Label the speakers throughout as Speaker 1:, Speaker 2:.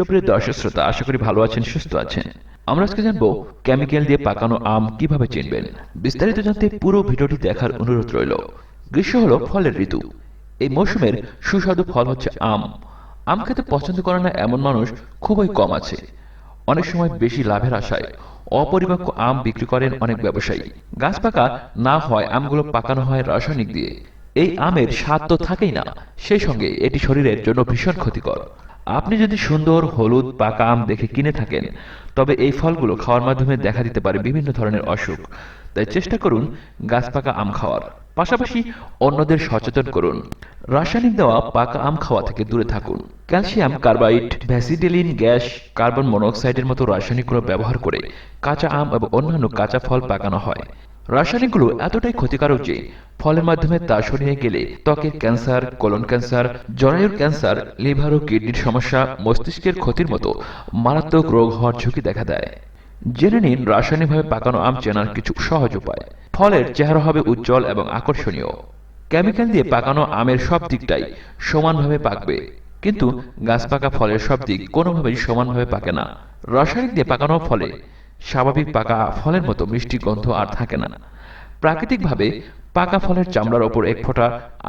Speaker 1: সুপ্রিয় দর্শক শ্রোতা, আশা করি ভালো আছেন, সুস্থ আছেন। আমরা আজকে জানব, কেমিক্যাল দিয়ে পাকানো আম কীভাবে চিনবেন? বিস্তারিত জানতে পুরো ভিডিওটি দেখার অনুরোধ রইল। গ্রীষ্ম হলো ফলের ঋতু। এই মৌসুমের সুস্বাদু ফল হচ্ছে আম। আম খেতে পছন্দ করে না এমন মানুষ খুবই কম আছে। অনেক সময় বেশি লাভের আশায় অপরিপক্ক আম বিক্রি করেন অনেক ব্যবসায়ী। গাছ পাকা না হয় আমগুলো পাকানো হয় রাসায়নিক দিয়ে। এই আমের স্বাদ তো থাকেই না। সেই সঙ্গে এটি শরীরের জন্য ভীষণ ক্ষতিকর। আপনি যদি সুন্দর, হলুদ, পাকা আম দেখে কিনে থাকেন, তবে এই ফলগুলো খাওয়ার মাধ্যমে দেখা দিতে পারে বিভিন্ন ধরনের অসুখ। তাই চেষ্টা করুন গাছ পাকা আম খাওয়ার। পাশাপাশি অন্যদের সচেতন করুন। রাসায়নিক দেওয়া পাকা আম খাওয়া থেকে দূরে থাকুন। ক্যালসিয়াম, কার্বাইড, ভ্যাসিডেলিন, গ্যাস, কার্বন মনোক্সাইডের মতো রাসায়নিকগুলো ব্যবহার করে কাঁচা আম এবং অন্যান্য কাঁচা ফল পাকানো হয়। রাসায়নিকগুলো এতটাই ক্ষতিকারক যে ফলের মাধ্যমে তা শরীরে গেলে ত্বকের ক্যান্সার, কোলন ক্যান্সার, জরায়ুর ক্যান্সার, লিভার ও কিডনির সমস্যা, মস্তিষ্কের ক্ষতির মতো মারাত্মক রোগ হওয়ার ঝুঁকি দেখা দেয়। জেনে নিন রাসায়নিকভাবে পাকানো আম চেনার কিছু সহজ উপায়। ফলের চেহারা হবে উজ্জ্বল এবং আকর্ষণীয়। কেমিক্যাল দিয়ে পাকানো আমের সব দিকটাই সমানভাবে পাকবে। কিন্তু গাছ পাকা ফলের সব দিক কোনোভাবেই সমানভাবে পাকে না। রাসায়নিক দিয়ে পাকানো ফলে স্বাভাবিক পাকা ফলের মতো মিষ্টি গন্ধ আর থাকে না। প্রাকৃতিকভাবে পাকা ফলের চামড়ার ওপর এক ফোঁটা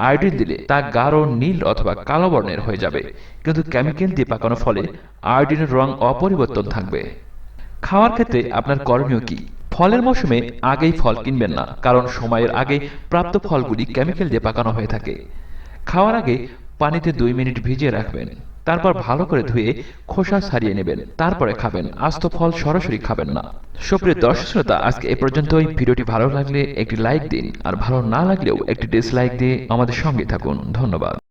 Speaker 1: আয়োডিন দিলে তা গাঢ় নীল অথবা কালো বর্ণের হয়ে যাবে। কিন্তু কেমিক্যাল দিয়ে পাকানো ফলে আয়োডিনের রং অপরিবর্তন থাকবে। খাওয়ার ক্ষেত্রে আপনার করণীয় কি? ফলের মৌসুমে আগেই ফল কিনবেন না, কারণ সময়ের আগে প্রাপ্ত ফলগুলি কেমিক্যাল দিয়ে পাকানো হয়ে থাকে। খাওয়ার আগে পানিতে দুই মিনিট ভিজিয়ে রাখবেন। তারপর ভালো করে ধুয়ে খোসা সারিয়ে নেবেন। তারপরে খাবেন। আস্ত ফল সরাসরি খাবেন না। সুপ্রিয় দর্শক শ্রোতা আজকে এ পর্যন্তই। ভিডিওটি ভালো লাগলে একটি লাইক দিন। আর ভালো না লাগলেও একটি ডিসলাইক দিয়ে আমাদের সঙ্গে থাকুন। ধন্যবাদ।